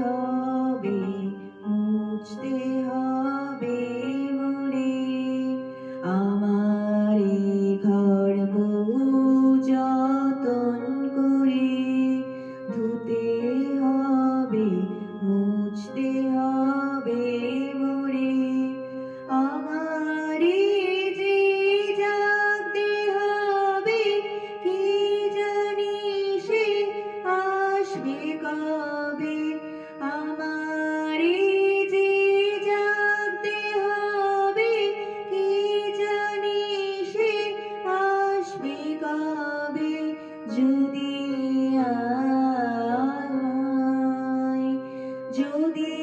হবে মুছতে হবে। যদি